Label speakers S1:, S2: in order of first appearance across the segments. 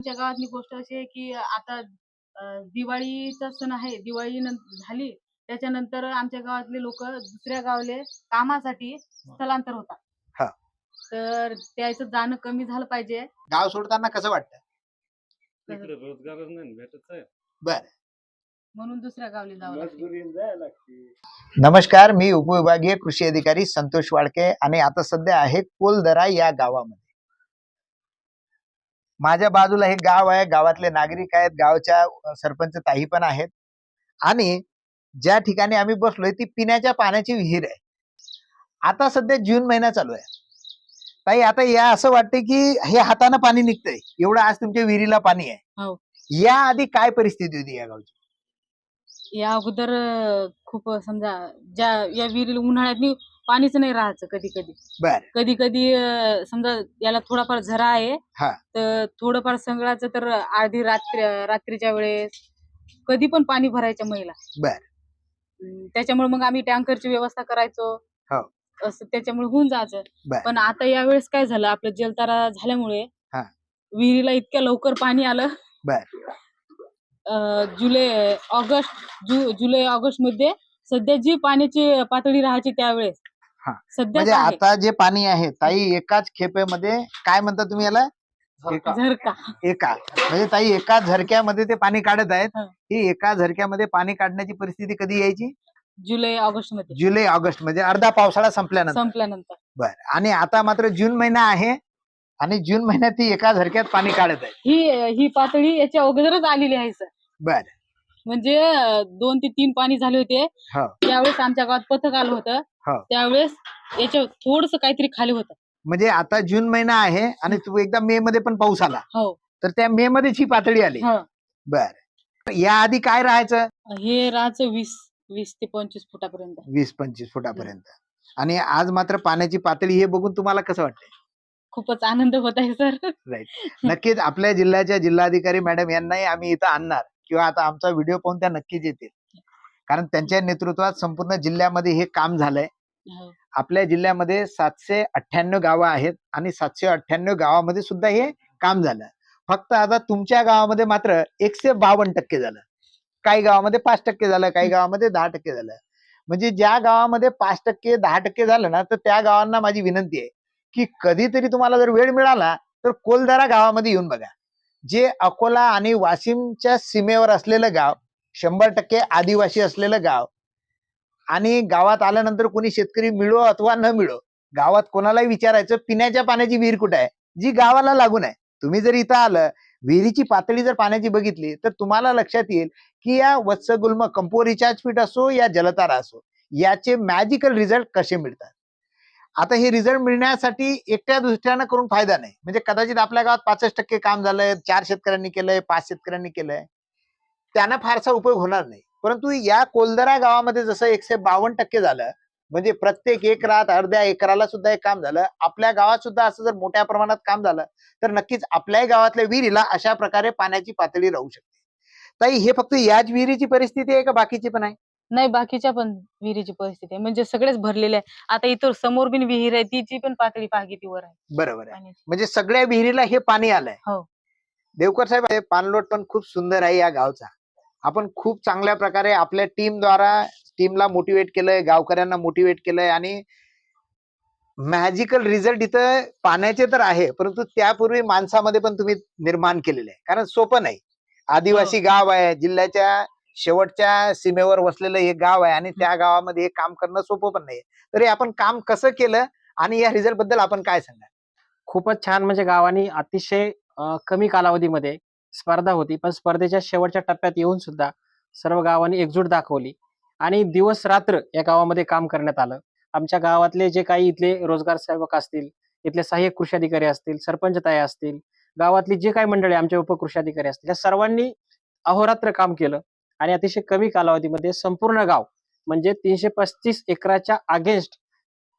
S1: आमच्या गावातली गोष्ट अशी आहे की आता अं, दिवाळीचा सण आहे दिवाळी नं- झाली त्याच्यानंतर आमच्या गावातले लोक दुसऱ्या गावले कामासाठी स्थलांतर
S2: हा.
S1: होतात तर त्याचं जाणं कमी झालं पाहिजे.
S2: गाव सोडताना कसं वाटतं?
S3: इकडे रोजगारच नाही भेटत आहे.
S2: बर.
S1: म्हणून दुसऱ्या गावले जावं
S2: नमस्कार मी उपविभागीय कृषी अधिकारी संतोष वाडके आणि आता सध्या आहे कोलदरा या गावामध्ये. माझ्या बाजूला हे गाव आहे गावातले नागरिक आहेत गावच्या सरपंच ताई पण आहेत. आणि ज्या ठिकाणी आम्ही बसलोय ती पिण्याच्या पाण्याची विहीर आहे. आता सध्या जून महिना चालू आहे. ताई आता या असं वाटतं की हे हातानं पाणी निघतंय. एवढं आज तुमच्या विहिरीला पाणी आहे.
S1: हो.
S2: या आधी काय परिस्थिती होती या गावची?
S1: या अगोदर खूप समजा ज्या या विहिरीला उन्हाळ्यात पाणीच नाही राहायचं कधी कधी
S2: बर
S1: कधी कधी अं, समजा याला थोडाफार झरा आहे
S2: हा.
S1: तर थोडंफार संगळाचं तर आधी रात्री रात्रीच्या वेळेस कधी पण पाणी भरायच्या महिला
S2: बर
S1: अं, त्याच्यामुळे मग आम्ही टँकरची व्यवस्था करायचो
S2: हो.
S1: असं त्याच्यामुळे होऊन जायचं
S2: बर.
S1: पण आता यावेळेस काय झालं आपलं जलतारा झाल्यामुळे
S2: हा.
S1: विहिरीला इतक्या लवकर पाणी आलं
S2: बर.
S1: अं, जुलै ऑगस्ट जु जुलै ऑगस्टमध्ये सध्या जी पाण्याची पातळी राहायची त्यावेळेस
S2: म्हणजे आता जे पाणी आहे ताई एकाच खेपेमध्ये काय म्हणता तुम्ही याला? एका
S1: झरका.
S2: एका. म्हणजे ताई एका झरक्यामध्ये ते पाणी काढत आहेत.
S1: हा.
S2: ही एका झरक्यामध्ये पाणी काढण्याची परिस्थिती कधी यायची?
S1: जुलै ऑगस्टमध्ये
S2: जुलै ऑगस्ट म्हणजे अर्धा पावसाळा संपल्यानंतर.
S1: संपल्यानंतर.
S2: बर. आणि आता मात्र जून महिना आहे आणि जून महिन्यात ती एका झरक्यात पाणी काढत आहे
S1: ही ही पातळी याच्या अगोदरच आलेली आहे सर.
S2: बर.
S1: म्हणजे दोन ते तीन पाणी झाले होते.
S2: हो.
S1: त्यावेळेस आमच्या गावात पथक आलं होतं.
S2: हो.
S1: त्यावेळेस याच्या थोडस काहीतरी खाली होतं.
S2: म्हणजे आता जून महिना आहे आणि तू एकदा मे मध्ये पण पाऊस आला.
S1: हो.
S2: तर त्या मे मध्येच ही पातळी आली.
S1: हो.
S2: बर. या आधी काय राहायचं?
S1: हे राहायचं वीस वीस ते पंचवीस फुटापर्यंत.
S2: वीस पंचवीस फुटापर्यंत. आणि आज मात्र पाण्याची पातळी हे बघून तुम्हाला कसं वाटतंय?
S1: खूपच आनंद होत आहे सर.
S2: नक्कीच आपल्या जिल्ह्याच्या जिल्हाधिकारी मॅडम यांनाही आम्ही इथं आणणार. किंवा आता आमचा व्हिडिओ पाहून त्या नक्कीच येतील. कारण त्यांच्या नेतृत्वात संपूर्ण जिल्ह्यामध्ये हे काम झालंय.
S1: हो.
S2: आपल्या जिल्ह्यामध्ये सातशे अठ्ठ्याण्णव गावं आहेत आणि सातशे अठ्ठ्याण्णव गावामध्ये सुद्धा हे काम झालं. फक्त आता तुमच्या गावामध्ये मात्र एकशे बावन्न टक्के झालं. काही गावामध्ये पाच टक्के झालं काही गावामध्ये दहा टक्के झालं. म्हणजे ज्या गावामध्ये पाच टक्के दहा टक्के झालं ना तर त्या गावांना माझी विनंती आहे की कधीतरी तुम्हाला जर वेळ मिळाला तर कोलदारा गावामध्ये येऊन बघा. जे अकोला आणि वाशिमच्या सीमेवर असलेलं गाव शंभर टक्के आदिवासी असलेलं गाव आणि गावात आल्यानंतर कोणी शेतकरी मिळो अथवा न मिळो गावात कोणालाही विचारायचं पिण्याच्या पाण्याची विहीर कुठे आहे? जी गावाला लागून आहे. तुम्ही जर इथं आलं विहिरीची पातळी जर पाण्याची बघितली तर तुम्हाला लक्षात येईल की या वत्सगुल्म कंपो रिचार्ज फीट असो या जलतारा असो याचे मॅजिकल रिझल्ट कसे मिळतात? आता हे रिझल्ट मिळण्यासाठी एकट्या दुसऱ्यानं करून फायदा नाही. म्हणजे कदाचित आपल्या गावात पाचच टक्के काम झालंय चार शेतकऱ्यांनी केलंय पाच शेतकऱ्यांनी केलंय. त्यांना फारसा उपयोग होणार नाही. परंतु या कोलदरा गावामध्ये जसं एकशे बावन्न टक्के झालं म्हणजे प्रत्येक एकरात अर्ध्या एकराला सुद्धा एक काम झालं. आपल्या गावात सुद्धा असं जर मोठ्या प्रमाणात काम झालं तर नक्कीच आपल्याही गावातल्या विहिरीला अशा प्रकारे पाण्याची पातळी राहू शकते. ताई हे फक्त याच विहिरीची परिस्थिती आहे का बाकीची पण आहे?
S1: नाही बाकीच्या पण विहिरीची परिस्थिती आहे. म्हणजे सगळेच भरलेले आहे आता इथं समोर बिन विहीर आहे तिची पण पातळी पहा किती वर आहे.
S2: बरोबर आहे.
S1: पाण्याची.
S2: म्हणजे सगळ्या विहिरीला हे पाणी आलंय.
S1: हो.
S2: देवकर साहेब हे पाणलोट पण खूप सुंदर आहे या गावचा. आपण खूप चांगल्या प्रकारे आपल्या टीम द्वारा टीमला मोटिवेट केलंय गावकऱ्यांना मोटिवेट केलंय आणि मॅजिकल रिझल्ट इथं पाण्याचे तर आहे परंतु त्यापूर्वी माणसामध्ये पण तुम्ही निर्माण केलेले आहे. कारण सोपं नाही. आदिवासी गाव आहे जिल्ह्याच्या शेवटच्या सीमेवर वसलेलं हे गाव आहे आणि त्या गावामध्ये हे काम करणं सोपं पण नाही तरी आपण काम कसं केलं आणि या रिझल्टबद्दल आपण काय सांगा
S4: खूपच छान म्हणजे गावानी अतिशय कमी कालावधीमध्ये स्पर्धा होती. पण स्पर्धेच्या शेवटच्या टप्प्यात येऊन सुद्धा सर्व गावांनी एकजूट दाखवली आणि दिवस रात्र या गावामध्ये काम करण्यात आलं. आमच्या गावातले जे काही इथले रोजगार सेवक असतील इथले सहाय्यक कृषी अधिकारी असतील सरपंच ताई असतील गावातली जे काही मंडळी आमचे उपकृषी अधिकारी असतील या सर्वांनी अहोरात्र काम केलं. आणि अतिशय कमी कालावधीमध्ये संपूर्ण गाव म्हणजे तीनशे पस्तीस एकराच्या अगेन्स्ट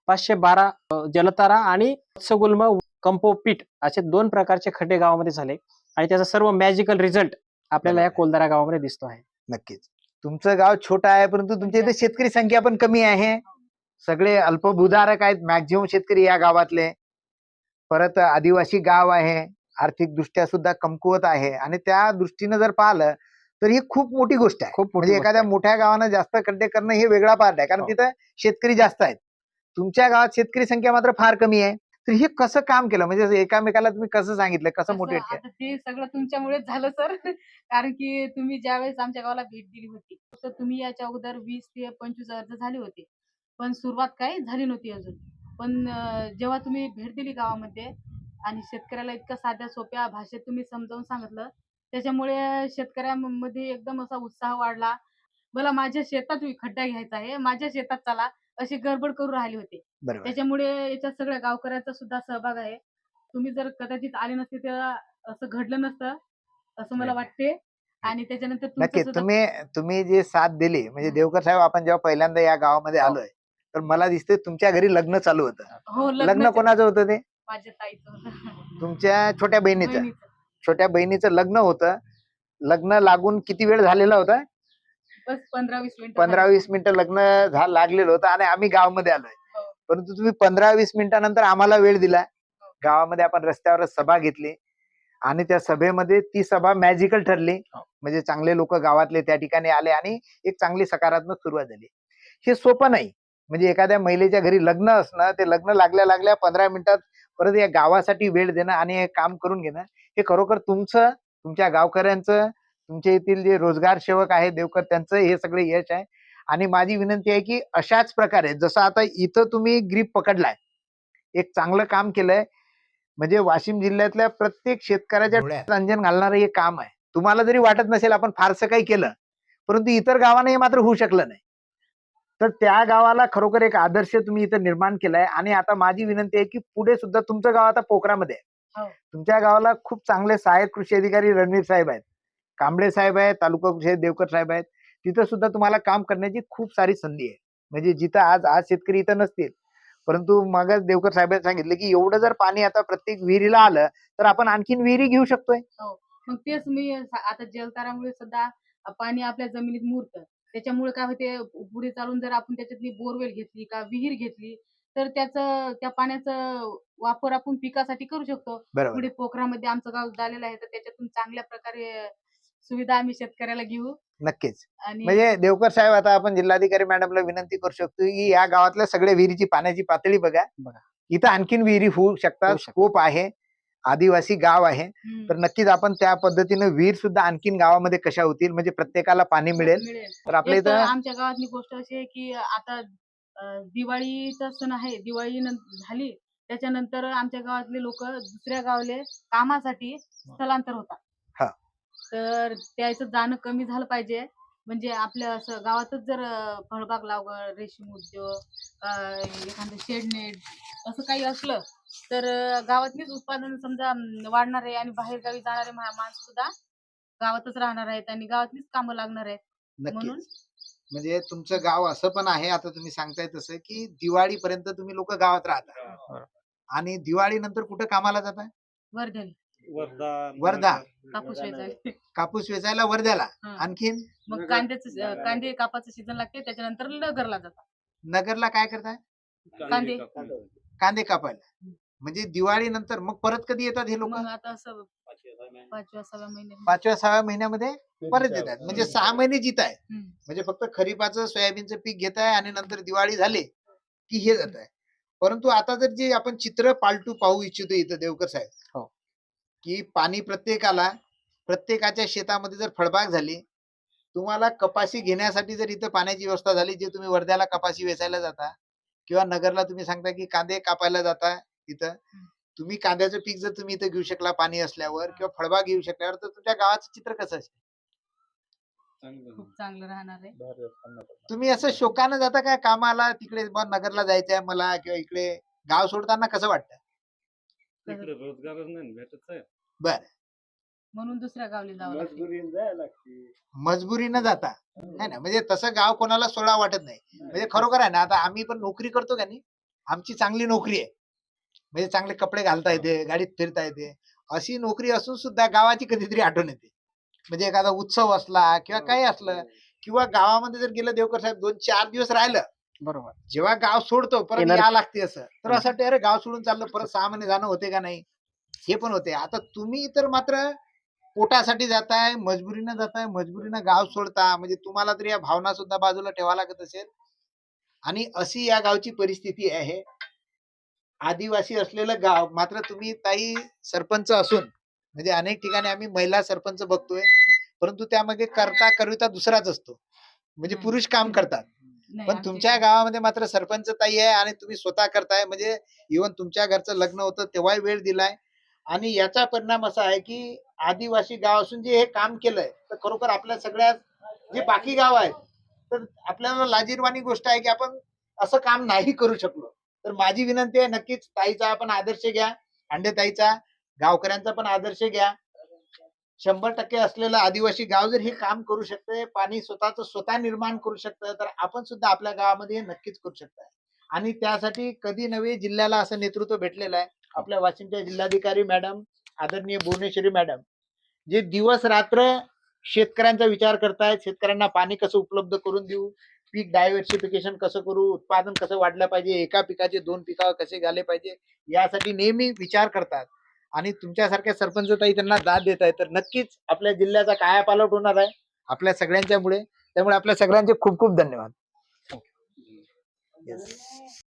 S4: पाचशे बारा जलतारा आणि सगुल्म कंपोपीट असे दोन प्रकारचे खड्डे गावामध्ये झाले. आणि त्याचा सर्व मॅजिकल रिझल्ट आपल्याला या. कोलदारा गावामध्ये दिसतो आहे.
S2: नक्कीच. तुमचं गाव छोटं आहे परंतु तुमच्या इथे शेतकरी संख्या पण कमी आहे. सगळे अल्पभूधारक आहेत मॅक्झिमम शेतकरी या गावातले. परत आदिवासी गाव आहे आर्थिक दृष्ट्या सुद्धा कमकुवत आहे. आणि त्या दृष्टीनं जर पाहिलं तर ही खूप मोठी गोष्ट आहे.
S4: खूप
S2: म्हणजे एखाद्या. मोठ्या गावानं जास्त खड्डे करणं हे वेगळा पार्ट आहे. कारण
S4: हो.
S2: तिथं शेतकरी जास्त आहेत. तुमच्या गावात शेतकरी संख्या मात्र फार कमी आहे. तर हे कसं काम केलं? म्हणजे एकामेकाला तुम्ही कसं सांगितलं? कसं मोटिवेट केलं?
S1: ते सगळं तुमच्यामुळेच झालं सर. कारण की तुम्ही ज्यावेळेस आमच्या गावाला भेट दिली होती तर तुम्ही याच्या अगोदर वीस ते पंचवीस अर्ज झाले होते. पण सुरुवात काही झाली नव्हती अजून. पण जेव्हा तुम्ही भेट दिली गावामध्ये आणि शेतकऱ्याला इतक्या साध्या सोप्या भाषेत तुम्ही समजावून सांगितलं त्याच्यामुळे शेतकऱ्यांमध्ये एकदम असा उत्साह वाढला. मला माझ्या शेतात खड्डा घ्यायचा आहे. माझ्या शेतात चला अशी गडबड करू राहिले होते. त्याच्यामुळे याच्यात सगळ्या गावकऱ्यांचा सुद्धा सहभाग आहे. तुम्ही जर कदाचित आले नसते तर असं घडलं नसतं असं मला. वाटते. आणि त्याच्यानंतर तुमचं
S2: नक्की
S1: सुद्धा-
S2: तुम्ही तुम्ही जे साथ दिली म्हणजे. देवकर साहेब आपण जेव्हा पहिल्यांदा या गावामध्ये
S1: हो.
S2: आलोय तर मला दिसते तुमच्या घरी लग्न चालू होतं.
S1: हो
S2: लग्न कोणाचं होतं ते?
S1: माझ्या ताईचं
S2: तुमच्या छोट्या बहिणीचं. छोट्या बहिणीचं लग्न होतं. लग्न लागून किती वेळ झालेला होता?
S1: बस पंधरा वीस मिनिट
S2: पंधरा वीस मिनिटं लग्न झा लागलेलं होतं आणि आम्ही गावामध्ये आलोय.
S1: हो.
S2: परंतु तुम्ही पंधरा वीस मिनिटानंतर आम्हाला वेळ दिला. गावामध्ये आपण रस्त्यावर सभा घेतली आणि त्या सभेमध्ये ती सभा मॅजिकल ठरली.
S4: हो.
S2: म्हणजे चांगले लोक गावातले त्या ठिकाणी आले आणि एक चांगली सकारात्मक सुरुवात झाली. हे सोपं नाही. म्हणजे एखाद्या महिलेच्या घरी लग्न असणं ते लग्न लागल्या लागल्या पंधरा मिनिटात परत या गावासाठी वेळ देणं आणि हे काम करून घेणं हे खरोखर तुमचं तुमच्या गावकऱ्यांचं तुमच्या येथील जे रोजगार सेवक आहे देवकर त्यांचं हे सगळे यश आहे. आणि माझी विनंती आहे की अशाच प्रकारे जसं आता इथं तुम्ही ग्रीप पकडलाय एक चांगलं काम केलंय म्हणजे वाशिम जिल्ह्यातल्या प्रत्येक शेतकऱ्याच्या अंजन घालणारं हे काम आहे. तुम्हाला जरी वाटत नसेल आपण फारसं काही केलं परंतु इतर गावांना हे मात्र होऊ शकलं नाही. तर त्या गावाला खरोखर एक आदर्श तुम्ही इथं निर्माण केलाय. आणि आता माझी विनंती आहे की पुढे सुद्धा तुमचं गाव आता पोखरामध्ये आहे. तुमच्या गावाला खूप चांगले सहाय्यक कृषी अधिकारी रणवीर साहेब आहेत. कांबळे साहेब आहेत तालुका कृषी देवकर साहेब आहेत. तिथं सुद्धा तुम्हाला काम करण्याची खूप सारी संधी आहे. म्हणजे जिथं आज आज शेतकरी इथं नसतील परंतु मगच देवकर साहेबांनी सांगितलं की एवढं जर पाणी आता प्रत्येक विहिरीला आलं तर आपण आणखीन विहिरी घेऊ शकतोय.
S1: मग तेच मी आता जलतारामुळे सुद्धा पाणी आपल्या जमिनीत मुरतं. त्याच्यामुळे काय होते पुढे चालून जर आपण त्याच्यातली बोरवेल घेतली का विहीर घेतली तर त्याचं त्या पाण्याचा वापर आपण पिकासाठी करू शकतो.
S2: बरोबर.
S1: पुढे पोखरामध्ये आमचं गाव झालेलं आहे तर त्याच्यातून चांगल्या प्रकारे सुविधा आम्ही शेतकऱ्याला घेऊ.
S2: नक्कीच.
S1: आणि
S2: म्हणजे देवकर साहेब आता आपण जिल्हाधिकारी मॅडमला विनंती करू शकतो की या गावातल्या सगळ्या विहिरीची पाण्याची पातळी बघा.
S4: बघा.
S2: इथं आणखीन विहिरी होऊ शकतात
S4: होऊ शकतात.
S2: स्कोप आहे आदिवासी गाव आहे.
S1: हम्म,
S2: तर नक्कीच आपण त्या पद्धतीनं विहीर सुद्धा आणखीन गावामध्ये कशा होतील म्हणजे प्रत्येकाला पाणी मिळेल.
S1: मिळेल.
S2: तर आपल्या
S1: एक तर
S2: इथं
S1: आमच्या गावातली गोष्ट अशी आहे की आता अं, दिवाळीचा सण आहे दिवाळी नं- झाली. त्याच्यानंतर आमच्या गावातले लोक दुसऱ्या गावले कामासाठी स्थलांतर
S2: हा.
S1: होतात तर त्याचं जाणं कमी झालं पाहिजे. म्हणजे आपल्या असं गावातच जर फळबाग लागवड रेशीम उद्योग अं, एखादं शेडनेट असं काही असलं तर गावातलीच उत्पादन समजा वाढणार आहे आणि बाहेर गावी जाणारे माणसं सुद्धा गावातच राहणार आहेत आणि गावातलीच कामं लागणार आहेत. म्हणून
S2: म्हणजे तुमचं गाव असं पण आहे आता तुम्ही सांगताय तसं की दिवाळीपर्यंत तुम्ही लोक गावात राहता. आणि दिवाळी नंतर कुठं कामाला जाता
S1: वर्धन
S3: वर्धा
S2: वर्धा.
S1: कापूस वेचायला.
S2: कापूस वेचायला वर्ध्याला.
S1: हं.
S2: आणखीन?
S1: मग कांद्याचं कांदे कापाचं सीझन लागते त्याच्यानंतर नगरला जातात.
S2: नगरला काय करताय?
S1: कांदे.
S2: कांदे कापायला. म्हणजे दिवाळी नंतर मग परत कधी येतात हे लोक?
S1: मग आता असं पाचव्या सहाव्या महिन्यात
S2: पाचव्या सहाव्या महिन्यामध्ये परत येतात. म्हणजे सहा महिने जित आहे
S1: हम्म.
S2: म्हणजे फक्त खरीपाचं सोयाबीनचं पीक घेत आहे आणि नंतर दिवाळी झाली की हे जात आहे परंतु आता जर जे आपण चित्र पालटू पाहू इच्छितो इथं देवकर साहेब
S4: हो.
S2: की पाणी प्रत्येकाला प्रत्येकाच्या शेतामध्ये जर फळबाग झाली तुम्हाला कपाशी घेण्यासाठी जर इथं पाण्याची व्यवस्था झाली जे तुम्ही वर्ध्याला कपाशी वेचायला जाता किंवा नगरला तुम्ही सांगता की कांदे कापायला जाता इथं तुम्ही कांद्याचं पीक जर तुम्ही इथं घेऊ शकला पाणी असल्यावर किंवा फळबाग घेऊ शकल्यावर तर तुमच्या गावाचं चित्र कसं असेल.
S1: खूप चांगलं राहणार आहे.
S2: तुम्ही असं शोकानं जाता का? कामाला तिकडे नगरला जायचंय मला किंवा इकडे गाव सोडताना कसं वाटतं
S3: इकडे रोजगारच नाही ना भेटत आहे.
S2: बर.
S1: म्हणून दुसऱ्या गावली जावं लागते
S3: मजबुरीने जायला लागते.
S2: मजबुरीनं जाता. है ना? म्हणजे तसं गाव कोणाला सोडा वाटत नाही. म्हणजे खरोखर आहे ना आता आम्ही पण नोकरी करतो का नाही? आमची चांगली नोकरी आहे. म्हणजे चांगले कपडे घालता येते गाडीत फिरता येते. अशी नोकरी असून सुद्धा गावाची कधीतरी आठवण येते. म्हणजे एखादा उत्सव असला किंवा काही असलं किंवा गावामध्ये जर गेलं देवकर साहेब दोन चार दिवस राहिलं.
S4: बरोबर.
S2: जेव्हा गाव सोडतो परत या लागते असं. तर असं वाटतं, अरे गाव सोडून चाललं परत सहा महिने जाणं होते का नाही? हे पण होते. आता तुम्ही तर मात्र पोटासाठी जाताय मजबुरीनं जाताय मजबुरीनं गाव सोडता. म्हणजे तुम्हाला तर या भावना सुद्धा बाजूला ठेवा लागत असेल. आणि अशी या गावची परिस्थिती आहे. आदिवासी असलेलं गाव मात्र तुम्ही ताई सरपंच असून म्हणजे अनेक ठिकाणी आम्ही महिला सरपंच बघतोय परंतु त्यामागे करता करविता दुसराच असतो. म्हणजे. पुरुष काम करतात. पण तुमच्या गावामध्ये मात्र सरपंच ताई आहे आणि तुम्ही स्वतः करताय. म्हणजे इव्हन तुमच्या घरचं लग्न होतं तेव्हाही वेळ दिलाय. आणि याचा परिणाम असा आहे की आदिवासी गाव असून जे हे काम केलंय तर खरोखर आपल्या सगळ्या जे बाकी गाव आहेत तर आपल्याला लाजीरवाणी गोष्ट आहे की आपण असं काम नाही करू शकलो. तर माझी विनंती आहे नक्कीच ताईचा आपण आदर्श घ्या अंडे ताईचा गावकऱ्यांचा पण आदर्श घ्या. शंभर टक्के असलेलं आदिवासी गाव जर हे काम करू शकतंय पाणी स्वतःच स्वतः निर्माण करू शकतं तर आपण सुद्धा आपल्या गावामध्ये हे नक्कीच करू शकताय. आणि त्यासाठी कधी नव्हे जिल्ह्याला असं नेतृत्व भेटलेलं आहे. आपल्या वाशिमच्या जिल्हाधिकारी मॅडम आदरणीय भुवनेश्वरी मॅडम जे दिवस रात्र शेतकऱ्यांचा विचार करतायत शेतकऱ्यांना पाणी कसं उपलब्ध करून देऊ पीक डायव्हर्सिफिकेशन कसं करू उत्पादन कसं वाढलं पाहिजे एका पिकाचे दोन पिकावर कसे झाले पाहिजे यासाठी नेहमी विचार करतात. आणि तुमच्यासारख्या सरपंच ताई त्यांना दाद देत आहे तर नक्कीच आपल्या जिल्ह्याचा कायापालट होणार आहे. आपल्या सगळ्यांच्यामुळे. त्यामुळे आपल्या सगळ्यांचे खूप खूप धन्यवाद.